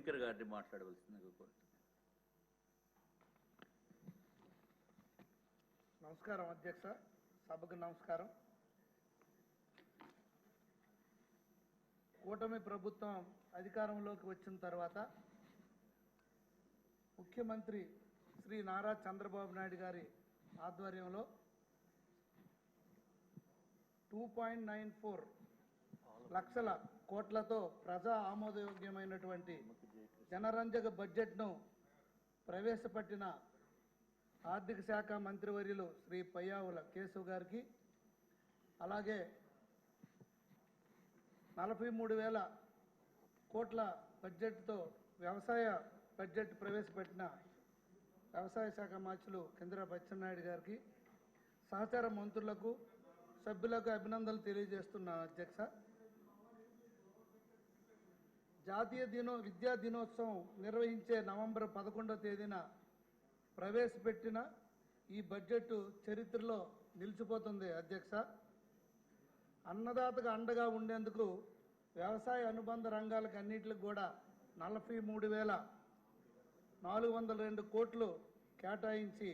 శంకర్ గారిని మాట్లాడవలసిందిగా కోరుతున్నాను. నమస్కారం అధ్యక్ష సభకు నమస్కారం. కూటమి ప్రభుత్వం అధికారంలోకి వచ్చిన తర్వాత ముఖ్యమంత్రి శ్రీ నారా చంద్రబాబు నాయుడు గారి ఆధ్వర్యంలో టూ పాయింట్ నైన్ ఫోర్ లక్షల కోట్లతో ప్రజా ఆమోదయోగ్యమైనటువంటి జనరంజక బడ్జెట్ను ప్రవేశపెట్టిన ఆర్థిక శాఖ మంత్రివర్యులు శ్రీ పయ్యావుల కేశవ్ గారికి అలాగే నలభై మూడు వేల కోట్ల బడ్జెట్తో వ్యవసాయ బడ్జెట్ ప్రవేశపెట్టిన వ్యవసాయ శాఖ మార్చులు కింద్ర బచ్చెన్నాయుడు గారికి సహచార మంత్రులకు సభ్యులకు అభినందనలు తెలియజేస్తున్నాను అధ్యక్ష. జాతీయ దినో విద్యా దినోత్సవం నిర్వహించే నవంబర్ పదకొండవ తేదీన ప్రవేశపెట్టిన ఈ బడ్జెట్ చరిత్రలో నిలిచిపోతుంది అధ్యక్ష. అన్నదాతగా అండగా ఉండేందుకు వ్యవసాయ అనుబంధ రంగాలకు అన్నిటికి కూడా నలభై మూడు వేల నాలుగు వందల రెండు కోట్లు కేటాయించి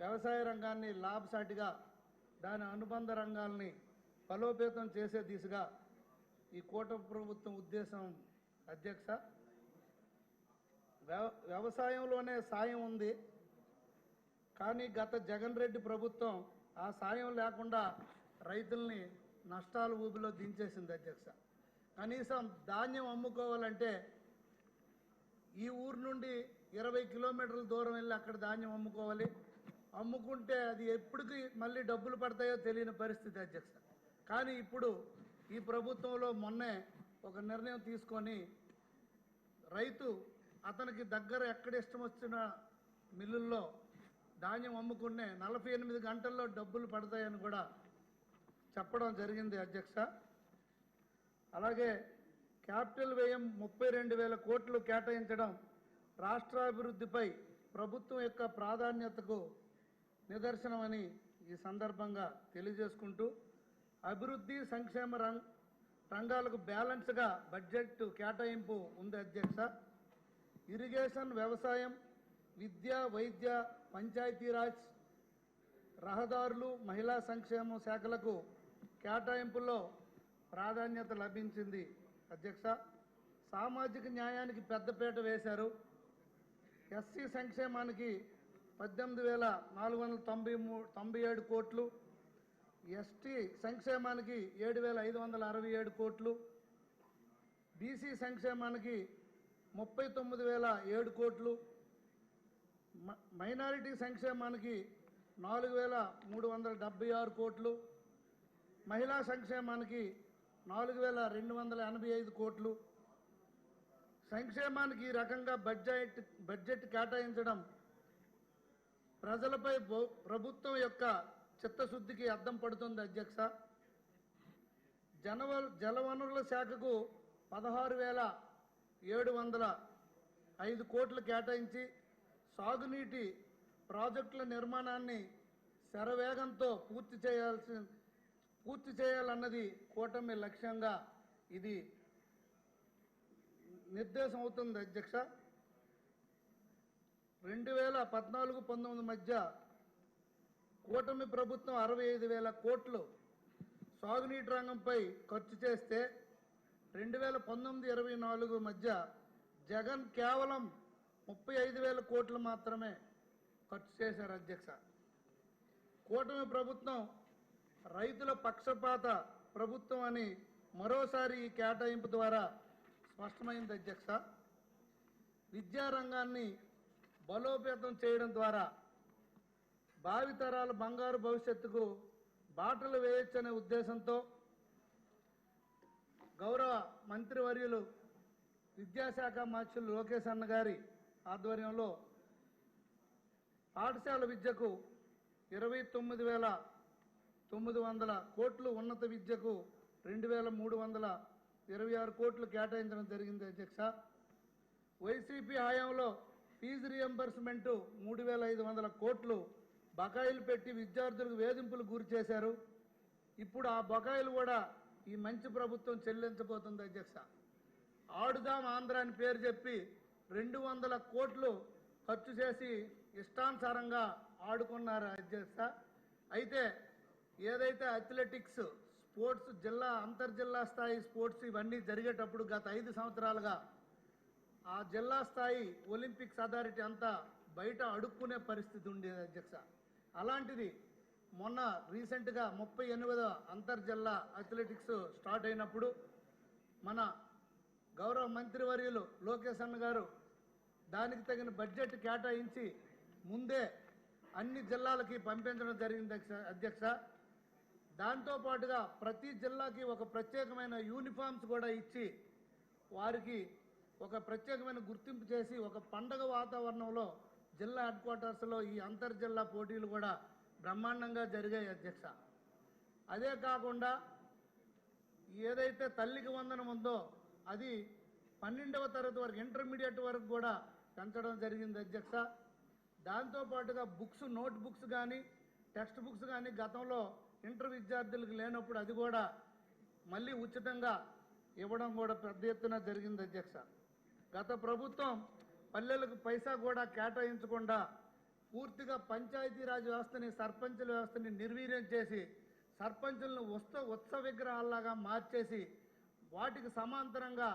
వ్యవసాయ రంగాన్ని లాభసాటిగా దాని అనుబంధ రంగాల్ని బలోపేతం చేసే దిశగా ఈ కూటమి ప్రభుత్వం ఉద్దేశం అధ్యక్ష వ్యవ వ్యవసాయంలోనే సాయం ఉంది. కానీ గత జగన్ రెడ్డి ప్రభుత్వం ఆ సాయం లేకుండా రైతుల్ని నష్టాల ఊబిలో దించేసింది అధ్యక్ష. కనీసం ధాన్యం అమ్ముకోవాలంటే ఈ ఊరు నుండి ఇరవై కిలోమీటర్ల దూరం వెళ్ళి అక్కడ ధాన్యం అమ్ముకోవాలి. అమ్ముకుంటే అది ఎప్పటికి మళ్ళీ డబ్బులు పడతాయో తెలియని పరిస్థితి అధ్యక్ష. కానీ ఇప్పుడు ఈ ప్రభుత్వంలో మొన్నే ఒక నిర్ణయం తీసుకొని రైతు అతనికి దగ్గర ఎక్కడ ఇష్టం వచ్చిన మిల్లుల్లో ధాన్యం అమ్ముకునే నలభై ఎనిమిది గంటల్లో డబ్బులు పడతాయని కూడా చెప్పడం జరిగింది అధ్యక్ష. అలాగే క్యాపిటల్ వ్యయం ముప్పై రెండు వేల కోట్లు కేటాయించడం రాష్ట్రాభివృద్ధిపై ప్రభుత్వం యొక్క ప్రాధాన్యతకు నిదర్శనమని ఈ సందర్భంగా తెలియజేసుకుంటూ అభివృద్ధి సంక్షేమ రంగ రంగాలకు బ్యాలెన్స్గా బడ్జెట్ కేటాయింపు ఉంది అధ్యక్ష. ఇరిగేషన్ వ్యవసాయం విద్య వైద్య పంచాయతీరాజ్ రహదారులు మహిళా సంక్షేమ శాఖలకు కేటాయింపుల్లో ప్రాధాన్యత లభించింది అధ్యక్ష. సామాజిక న్యాయానికి పెద్దపీట వేశారు. ఎస్సీ సంక్షేమానికి పద్దెనిమిది వేల నాలుగు వందల తొంభై మూ తొంభై ఏడు కోట్లు ఎస్టీ సంక్షేమానికి ఏడు వేల ఐదు వందల అరవై ఏడు కోట్లు బీసీ సంక్షేమానికి ముప్పై తొమ్మిది వేల ఏడు కోట్లు మ- మైనారిటీ సంక్షేమానికి నాలుగు వేల మూడు వందల డెబ్బై ఆరు కోట్లు మహిళా సంక్షేమానికి నాలుగు వేల రెండు వందల ఎనభై ఐదు కోట్లు. సంక్షేమానికి ఈ రకంగా బడ్జెట్ బడ్జెట్ కేటాయించడం ప్రజలపై ప్రభుత్వం యొక్క చిత్తశుద్ధికి అద్దం పడుతుంది అధ్యక్ష. జనవ జలవనరుల శాఖకు పదహారు వేల ఏడు వందల ఐదు కోట్లు కేటాయించి సాగునీటి ప్రాజెక్టుల నిర్మాణాన్ని శరవేగంతో పూర్తి చేయాల్సి పూర్తి చేయాలన్నది కూటమి లక్ష్యంగా ఇది నిర్దేశం అవుతుంది అధ్యక్ష. రెండు వేల పద్నాలుగు పంతొమ్మిది మధ్య కూటమి ప్రభుత్వం అరవై ఐదు వేల కోట్లు సాగునీటి రంగంపై ఖర్చు చేస్తే రెండు వేల పంతొమ్మిది ఇరవై నాలుగు మధ్య జగన్ కేవలం ముప్పై ఐదు వేల కోట్లు మాత్రమే ఖర్చు చేశారు అధ్యక్ష. కూటమి ప్రభుత్వం రైతుల పక్షపాత ప్రభుత్వం అని మరోసారి ఈ కేటాయింపు ద్వారా స్పష్టమైంది అధ్యక్ష. విద్యారంగాన్ని బలోపేతం చేయడం ద్వారా భావితరాల బంగారు భవిష్యత్తుకు బాటలు వేయొచ్చనే ఉద్దేశంతో గౌరవ మంత్రివర్యులు విద్యాశాఖ మార్చులు లోకేష్ అన్న గారి ఆధ్వర్యంలో పాఠశాల విద్యకు ఇరవై తొమ్మిది వేల తొమ్మిది వందల కోట్లు ఉన్నత విద్యకు రెండు వేల మూడు వందల ఇరవై ఆరు కోట్లు కేటాయించడం జరిగింది అధ్యక్ష. వైసీపీ హయాంలో ఫీజు రియంబర్స్మెంటు మూడు వేల ఐదు వందల కోట్లు బకాయిలు పెట్టి విద్యార్థులకు వేధింపులు గురి చేశారు. ఇప్పుడు ఆ బకాయిలు కూడా ఈ మంచి ప్రభుత్వం చెల్లించబోతుంది అధ్యక్ష. ఆడుదాం ఆంధ్ర అని పేరు చెప్పి రెండు వందల కోట్లు ఖర్చు చేసి ఇష్టానుసారంగా ఆడుకున్నారు అధ్యక్ష. అయితే ఏదైతే అథ్లెటిక్స్ స్పోర్ట్స్ జిల్లా అంతర్జిల్లా స్థాయి స్పోర్ట్స్ ఇవన్నీ జరిగేటప్పుడు గత ఐదు సంవత్సరాలుగా ఆ జిల్లా స్థాయి ఒలింపిక్స్ అథారిటీ అంతా బయట అడుక్కునే పరిస్థితి ఉండేది అధ్యక్ష. అలాంటిది మొన్న రీసెంట్గా ముప్పై ఎనిమిదవ అంతర్జిల్లా అథ్లెటిక్స్ స్టార్ట్ అయినప్పుడు మన గౌరవ మంత్రివర్యులు లోకేష్ అన్న గారు దానికి తగిన బడ్జెట్ కేటాయించి ముందే అన్ని జిల్లాలకి పంపించడం జరిగింది అధ్యక్ష- దాంతోపాటుగా ప్రతి జిల్లాకి ఒక ప్రత్యేకమైన యూనిఫామ్స్ కూడా ఇచ్చి వారికి ఒక ప్రత్యేకమైన గుర్తింపు చేసి ఒక పండగ వాతావరణంలో జిల్లా హెడ్ క్వార్టర్స్లో ఈ అంతర్జిల్లా పోటీలు కూడా బ్రహ్మాండంగా జరిగాయి అధ్యక్ష. అదే కాకుండా ఏదైతే తల్లికి వందనం ఉందో అది పన్నెండవ తరగతి వరకు ఇంటర్మీడియట్ వరకు కూడా పెంచడం జరిగింది అధ్యక్ష. దాంతోపాటుగా బుక్స్ నోట్ బుక్స్ కానీ టెక్స్ట్ బుక్స్ కానీ గతంలో ఇంటర్ విద్యార్థులకు లేనప్పుడు అది కూడా మళ్ళీ ఉచితంగా ఇవ్వడం కూడా పెద్ద ఎత్తున జరిగింది అధ్యక్ష. గత ప్రభుత్వం పల్లెలకు పైసా కూడా కేటాయించకుండా పూర్తిగా పంచాయతీరాజ్ వ్యవస్థని సర్పంచుల వ్యవస్థని నిర్వీర్యం చేసి సర్పంచులను ఉత్సవ ఉత్సవ విగ్రహాల్లాగా మార్చేసి వాటికి సమాంతరంగా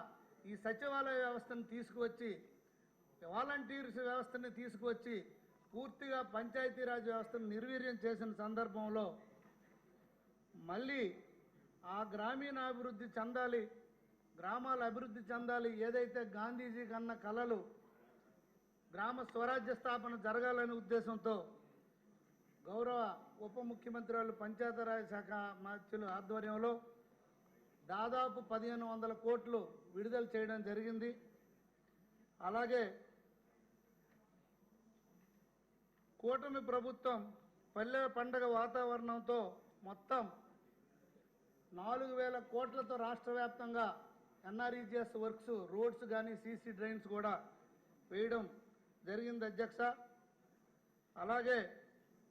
ఈ సచివాలయ వ్యవస్థను తీసుకువచ్చి వాలంటీర్స్ వ్యవస్థని తీసుకువచ్చి పూర్తిగా పంచాయతీరాజ్ వ్యవస్థను నిర్వీర్యం చేసిన సందర్భంలో మళ్ళీ ఆ గ్రామీణాభివృద్ధి చెందాలి గ్రామాల అభివృద్ధి చెందాలి ఏదైతే గాంధీజీ కన్న కళలు గ్రామ స్వరాజ్య స్థాపన జరగాలనే ఉద్దేశంతో గౌరవ ఉప ముఖ్యమంత్రి వాళ్ళు పంచాయతీరాజ్ శాఖ మంత్రుల ఆధ్వర్యంలో దాదాపు పదిహేను వందల కోట్లు విడుదల చేయడం జరిగింది. అలాగే కూటమి ప్రభుత్వం పల్లె పండగ వాతావరణంతో మొత్తం నాలుగు వేల కోట్లతో రాష్ట్ర వ్యాప్తంగా ఎన్ఆర్ఈజిఎస్ వర్క్స్ రోడ్స్ కానీ సీసీ డ్రైన్స్ కూడా వేయడం జరిగింది అధ్యక్ష. అలాగే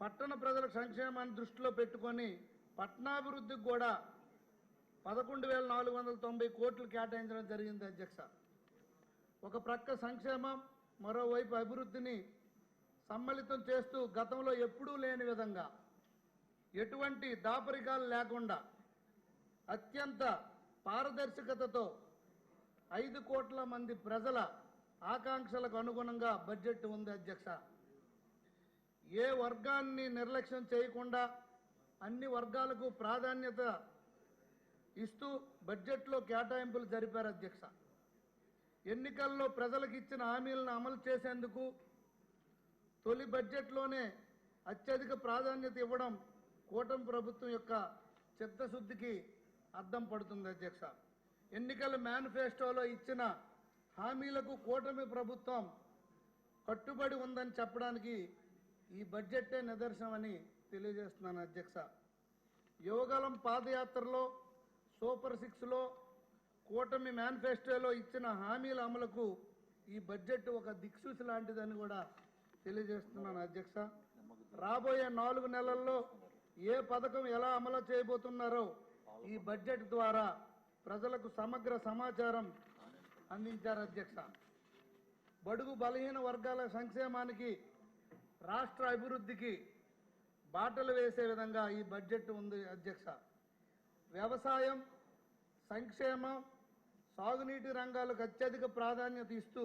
పట్టణ ప్రజల సంక్షేమాన్ని దృష్టిలో పెట్టుకొని పట్టణాభివృద్ధికి కూడా పదకొండు వేల నాలుగు వందల తొంభై కోట్లు కేటాయించడం జరిగింది అధ్యక్ష. ఒక ప్రక్క సంక్షేమం మరోవైపు అభివృద్ధిని సమ్మలితం చేస్తూ గతంలో ఎప్పుడూ లేని విధంగా ఎటువంటి దాపరికాలు లేకుండా అత్యంత పారదర్శకతతో ఐదు కోట్ల మంది ప్రజల ఆకాంక్షలకు అనుగుణంగా బడ్జెట్ ఉంది అధ్యక్ష. ఏ వర్గాన్ని నిర్లక్ష్యం చేయకుండా అన్ని వర్గాలకు ప్రాధాన్యత ఇస్తూ బడ్జెట్లో కేటాయింపులు జరిపారు అధ్యక్ష. ఎన్నికల్లో ప్రజలకు ఇచ్చిన హామీలను అమలు చేసేందుకు తొలి బడ్జెట్లోనే అత్యధిక ప్రాధాన్యత ఇవ్వడం కూటమి ప్రభుత్వం యొక్క చిత్తశుద్ధికి అద్దం పడుతుంది అధ్యక్ష. ఎన్నికల మేనిఫెస్టోలో ఇచ్చిన హామీలకు కూటమి ప్రభుత్వం కట్టుబడి ఉందని చెప్పడానికి ఈ బడ్జెట్టే నిదర్శనమని తెలియజేస్తున్నాను అధ్యక్ష. యువగలం పాదయాత్రలో సూపర్ సిక్స్లో కూటమి మేనిఫెస్టోలో ఇచ్చిన హామీల అమలుకు ఈ బడ్జెట్ ఒక దిక్సూచి లాంటిదని కూడా తెలియజేస్తున్నాను అధ్యక్ష. రాబోయే నాలుగు నెలల్లో ఏ పథకం ఎలా అమలు చేయబోతున్నారో ఈ బడ్జెట్ ద్వారా ప్రజలకు సమగ్ర సమాచారం అందించారు అధ్యక్ష. బడుగు బలహీన వర్గాల సంక్షేమానికి రాష్ట్ర అభివృద్ధికి బాటలు వేసే విధంగా ఈ బడ్జెట్ ఉంది అధ్యక్ష. వ్యవసాయం సంక్షేమం సాగునీటి రంగాలకు అత్యధిక ప్రాధాన్యత ఇస్తూ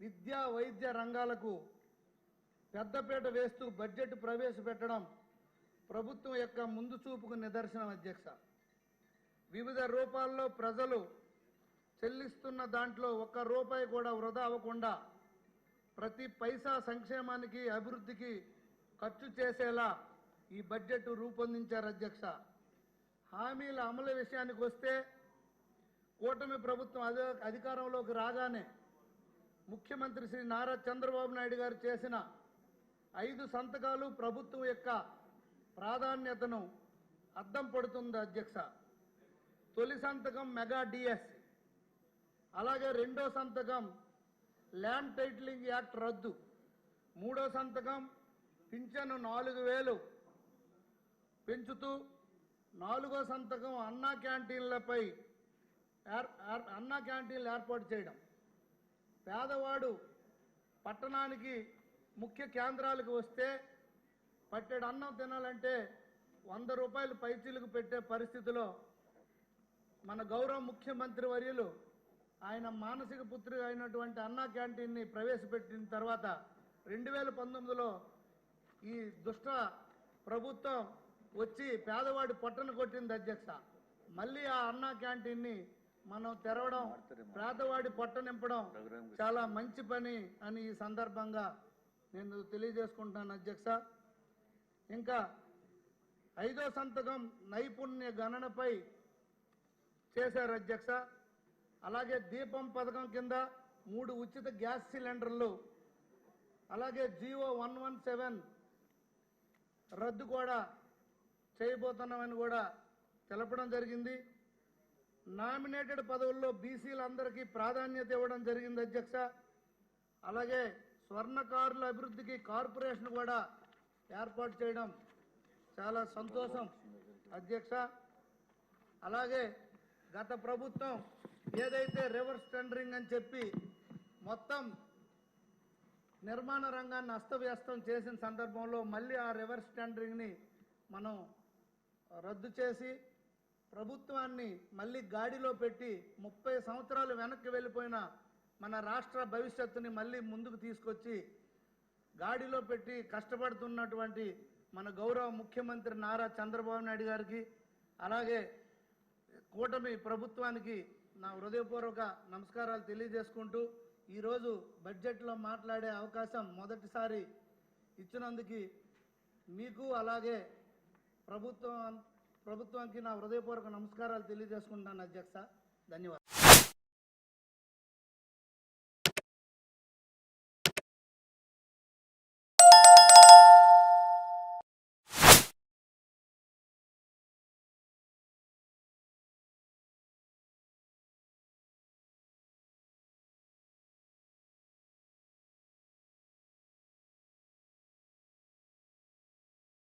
విద్యా వైద్య రంగాలకు పెద్దపీట వేస్తూ బడ్జెట్ ప్రవేశపెట్టడం ప్రభుత్వం యొక్క ముందు చూపుకు నిదర్శనం అధ్యక్ష. వివిధ రూపాల్లో ప్రజలు చెల్లిస్తున్న దాంట్లో ఒక్క రూపాయి కూడా వృధా అవ్వకుండా ప్రతి పైసా సంక్షేమానికి అభివృద్ధికి ఖర్చు చేసేలా ఈ బడ్జెట్ రూపొందించారు అధ్యక్ష. హామీల అమలు విషయానికి వస్తే కూటమి ప్రభుత్వం అదే అధికారంలోకి రాగానే ముఖ్యమంత్రి శ్రీ నారా చంద్రబాబు నాయుడు గారు చేసిన ఐదు సంతకాలు ప్రభుత్వం యొక్క ప్రాధాన్యతను అద్దం పడుతుంది అధ్యక్ష. తొలి సంతకం మెగా డిఎస్. అలాగే రెండో సంతకం ల్యాండ్ టైటిలింగ్ యాక్ట్ రద్దు. మూడో సంతకం పింఛను నాలుగు వేలు పెంచుతూ నాలుగో సంతకం అన్నా క్యాంటీన్లపై ఏర్- అన్నా క్యాంటీన్లు ఏర్పాటు చేయడం. పేదవాడు పట్టణానికి ముఖ్య కేంద్రాలకు వస్తే పట్టెడు అన్నం తినాలంటే వంద రూపాయలు పైచీలకు పెట్టే పరిస్థితిలో మన గౌరవ ముఖ్యమంత్రి వర్యులు ఆయన మానసిక పుత్రి అయినటువంటి అన్నా క్యాంటీన్ని ప్రవేశపెట్టిన తర్వాత రెండు వేల పంతొమ్మిదిలో ఈ దుష్ట ప్రభుత్వం వచ్చి పేదవాడి పొట్టను కొట్టింది అధ్యక్ష. మళ్ళీ ఆ అన్నా క్యాంటీన్ని మనం తెరవడం పేదవాడి పొట్ట నింపడం చాలా మంచి పని అని ఈ సందర్భంగా నేను తెలియజేసుకుంటున్నాను అధ్యక్ష. ఇంకా ఐదో సంతకం నైపుణ్య గణనపై చేశారు అధ్యక్ష. అలాగే దీపం పథకం కింద మూడు ఉచిత గ్యాస్ సిలిండర్లు అలాగే జియో వన్ వన్ సెవెన్ రద్దు కూడా చేయబోతున్నామని కూడా తెలపడం జరిగింది. నామినేటెడ్ పదవుల్లో బీసీలందరికీ ప్రాధాన్యత ఇవ్వడం జరిగింది అధ్యక్ష. అలాగే స్వర్ణకారుల అభివృద్ధికి కార్పొరేషన్ కూడా ఏర్పాటు చేయడం చాలా సంతోషం అధ్యక్ష. అలాగే గత ప్రభుత్వం ఏదైతే రివర్స్ టెండరింగ్ అని చెప్పి మొత్తం నిర్మాణ రంగాన్ని అస్తవ్యస్తం చేసిన సందర్భంలో మళ్ళీ ఆ రివర్స్ టెండరింగ్ని మనం రద్దు చేసి ప్రభుత్వాన్ని మళ్ళీ గాడిలో పెట్టి ముప్పై సంవత్సరాలు వెనక్కి వెళ్ళిపోయిన మన రాష్ట్ర భవిష్యత్తుని మళ్ళీ ముందుకు తీసుకొచ్చి గాడిలో పెట్టి కష్టపడుతున్నటువంటి మన గౌరవ ముఖ్యమంత్రి నారా చంద్రబాబు నాయుడు గారికి అలాగే కూటమి ప్రభుత్వానికి నా హృదయపూర్వక నమస్కారాలు తెలియజేసుకుంటూ ఈరోజు బడ్జెట్లో మాట్లాడే అవకాశం మొదటిసారి ఇచ్చినందుకు మీకు అలాగే ప్రభుత్వం ప్రభుత్వానికి నా హృదయపూర్వక నమస్కారాలు తెలియజేసుకుంటాను అధ్యక్ష. ధన్యవాదాలు.